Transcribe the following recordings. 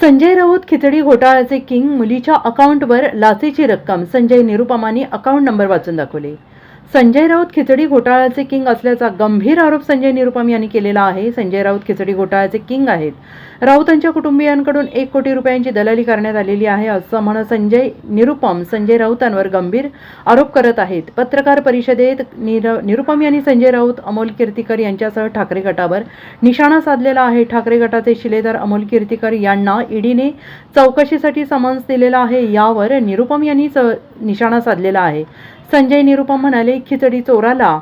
संजय राऊत खिचडी घोटाळ्याचे किंग मुलीच्या अकाउंटवर लाचेची रक्कम. संजय निरुपमानी अकाउंट नंबर वाचून दाखवले. संजय राऊत खिचडी घोटाळ्याचे किंग असल्याचा गंभीर आरोप संजय निरुपम यांनी केलेला आहे. संजय राऊत खिचडी घोटाळ्याचे किंग आहेत. राऊतांच्या कुटुंबियांकडून एक कोटी रुपयांची दलाली करण्यात आलेली आहे असं म्हणत संजय निरुपम संजय राऊतांवर गंभीर आरोप करत आहेत. पत्रकार परिषदेत निर निरुपम यांनी संजय राऊत अमोल कीर्तीकर यांच्यासह ठाकरे गटावर निशाणा साधलेला आहे. ठाकरे गटाचे शिलेदार अमोल कीर्तीकर यांना ईडीने चौकशीसाठी समन्स दिलेला आहे. यावर निरुपम यांनी निशाणा साधलेला आहे. संजय निरुपम म्हणाले खिचडी चोराला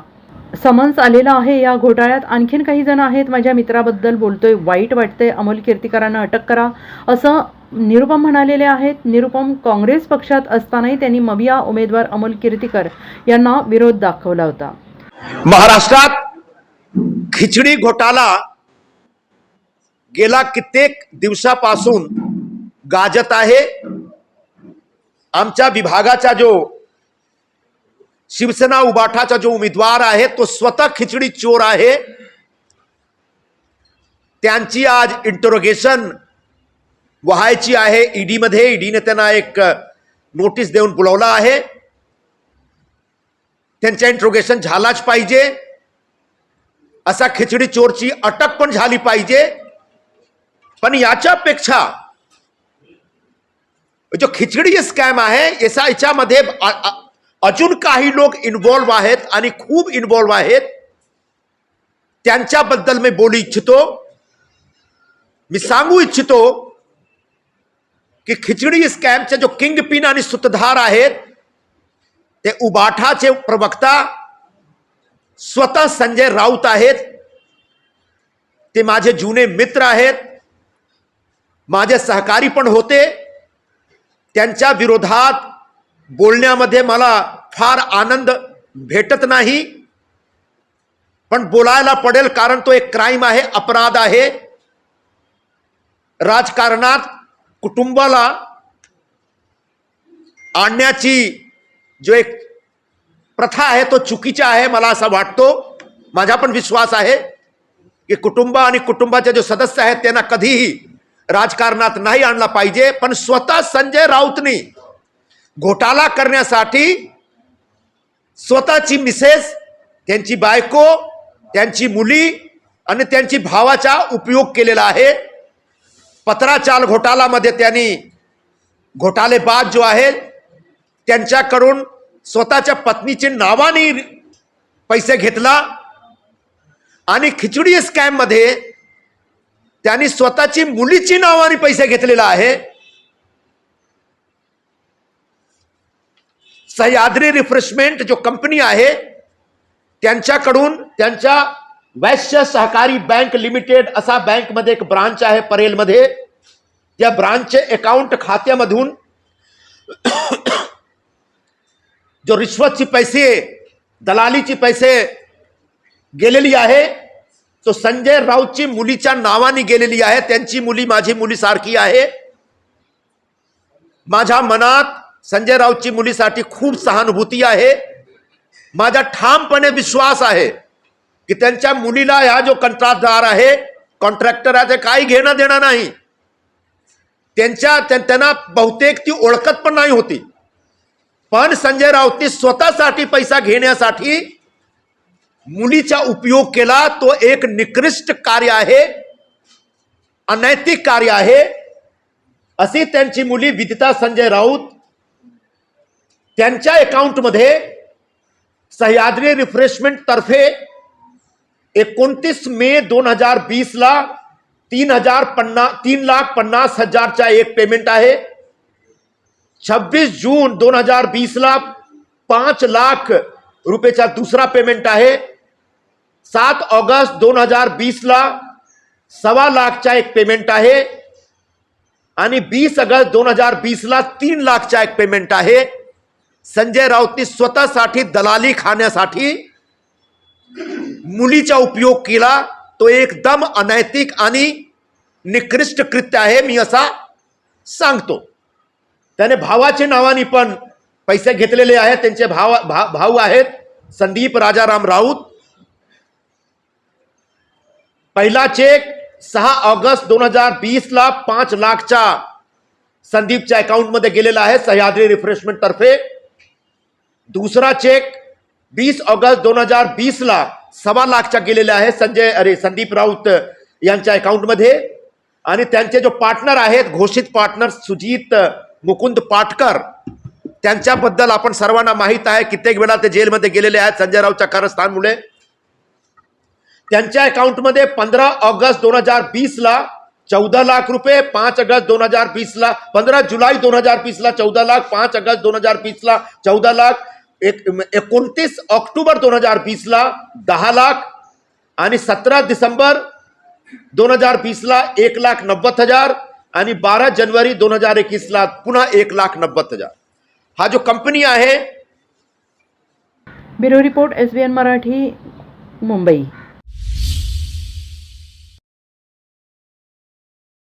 समन्स आलेला आहे. या घोटाळ्यात आणखीन काही जण आहेत. माझ्या मित्राबद्दल बोलतोय. वाईट वाटतंय. अमोल कीर्तीकरांना अटक करा. असं निरुपम म्हणालेले आहेत. निरुपम काँग्रेस पक्षात असतानाही त्यांनी मविया उमेदवार अमोल कीर्तीकर यांना विरोध दाखवला होता. महाराष्ट्रात खिचडी घोटाळा गेला कित्येक दिवसापासून गाजत आहे. आमच्या विभागाचा जो शिवसेना उबाठाचा जो उमेदवार आहे तो स्वतः खिचडी चोर आहे. त्यांची आज इंटरोगेशन व्हायची आहे. ईडीमध्ये ईडीने त्यांना एक नोटीस देऊन बोलवलं आहे. त्यांचं इंट्रोगेशन झालाच पाहिजे. असा खिचडी चोरची अटक पण झाली पाहिजे. पण याच्यापेक्षा जो खिचडी स्कॅम आहे याचा याच्यामध्ये अजून काही लोक इन्व्हॉल्व्ह आहेत आणि खूप इन्व्हॉल्व्ह आहेत. त्यांच्याबद्दल मी बोलू इच्छितो. मी सांगू इच्छितो की खिचडी स्कॅमचे जो किंग पिन आणि सूतधार आहेत ते उबाठाचे प्रवक्ता स्वतः संजय राऊत आहेत. ते माझे जुने मित्र आहेत. माझे सहकारी पण होते. त्यांच्या विरोधात बोलण्यामध्ये मला फार आनंद भेटत नाही. पण बोलायला पडेल कारण तो एक क्राईम आहे अपराध आहे. राजकारणात कुटुंबाला आणण्याची जो एक प्रथा आहे तो चुकीचा आहे मला असा वाटतो. माझा पण विश्वास आहे की कुटुंब आणि कुटुंबाचे जो सदस्य आहेत त्यांना कधीही राजकारणात नाही आणला पाहिजे. पण स्वतः संजय राऊतनी घोटाळा करण्यासाठी स्वतःची मिसेस त्यांची बायको त्यांची मुली आणि त्यांची भावाचा उपयोग केलेला आहे. पत्राचाल घोटाळामध्ये त्यांनी घोटाळेबाज जो आहे त्यांच्याकडून स्वतःच्या पत्नीचे नावाने पैसे घेतला आणि खिचडी स्कॅममध्ये त्यांनी स्वतःची मुलीची नावाने पैसे घेतलेला आहे. सह्याद्री रिफ्रेशमेंट जो कंपनी आहे त्यांच्याकडून त्यांच्या वैश्य सहकारी बँक लिमिटेड असा बँकमध्ये एक ब्रांच आहे परेलमध्ये. त्या ब्रांचचे अकाउंट खात्यामधून जो रिश्वतची पैसे दलालीची पैसे गेलेली आहे तो संजय राऊतची मुलीच्या नावाने गेलेली आहे त्यांची मुली माझी मुली सारखी आहे. माझ्या मनात संजय राऊतची मुलीसाठी खूप सहानुभूती आहे. माझा ठामपणे विश्वास आहे की त्यांच्या मुलीला हा जो कंत्राटदार आहे कॉन्ट्रॅक्टर आहे ते काही घेणं देणं नाही. त्यांच्या त्यांना बहुतेक ती ओळखत पण नाही होती. पण संजय राऊतनी स्वतःसाठी पैसा घेण्यासाठी मुलीचा उपयोग केला. तो एक निकृष्ट कार्य आहे अनैतिक कार्य आहे. अशी त्यांची मुली विदिता संजय राऊत त्यांच्या अकाउंटमध्ये सह्याद्री रिफ्रेशमेंट तर्फे एकोणतीस मे दोन हजार वीसला तीन हजार पन्ना तीन लाख पन्नास हजारचा एक पेमेंट आहे. छब्बीस जून दोन हजार वीसला पाच लाख रुपयेचा दुसरा पेमेंट आहे. सात ऑगस्ट दोन हजार वीसला सवा सव्वा लाखचा एक पेमेंट आहे. आणि वीस ऑगस्ट दोन हजार वीसला तीन लाखचा एक पेमेंट आहे. संजय राऊतनी स्वतःसाठी दलाली खाण्यासाठी मुलीचा उपयोग केला. तो एकदम अनैतिक आणि निकृष्ट कृत्य आहे मी असा सांगतो. त्याने भावाच्या नावाने पण पैसे घेतलेले आहेत त्यांचे भाव भा, भाऊ आहेत संदीप राजाराम राऊत. पहिला चेक सहा ऑगस्ट दोन हजार वीसला पाच लाखच्या संदीपच्या अकाउंटमध्ये गेलेला आहे सह्याद्री रिफ्रेशमेंट तर्फे. दुसरा चेक वीस ऑगस्ट दोन हजार बीस ला सव्वा लाखच्या गेलेला आहे संजय अरे संदीप राऊत यांच्या अकाउंटमध्ये आणि त्यांचे जो पार्टनर आहेत घोषित पार्टनर सुजित मुकुंद पाटकर त्यांच्याबद्दल आपण सर्वांना माहीत आहे. कित्येक वेळा ते जेलमध्ये गेलेले आहेत संजय राऊतच्या कारस्थानमुळे. त्यांच्या अकाउंटमध्ये पंधरा ऑगस्ट दोन हजार वीसला चौदा लाख रुपये पाच ऑगस्ट दोन हजार वीसला पंधरा जुलै दोन हजार वीसला चौदा लाख पाच ऑगस्ट दोन हजार वीसला चौदा लाख एक एकोणतीस ऑक्टोबर दोन हजार वीसला दहा लाख आणि सतरा डिसेंबर दोन हजार वीसला एक लाख नव्वद हजार आणि बारा जानेवारी दोन हजार एकवीसला पुन्हा एक लाख नव्वद हजार. हा जो कंपनी आहे bureau report S B N Marathi Mumbai.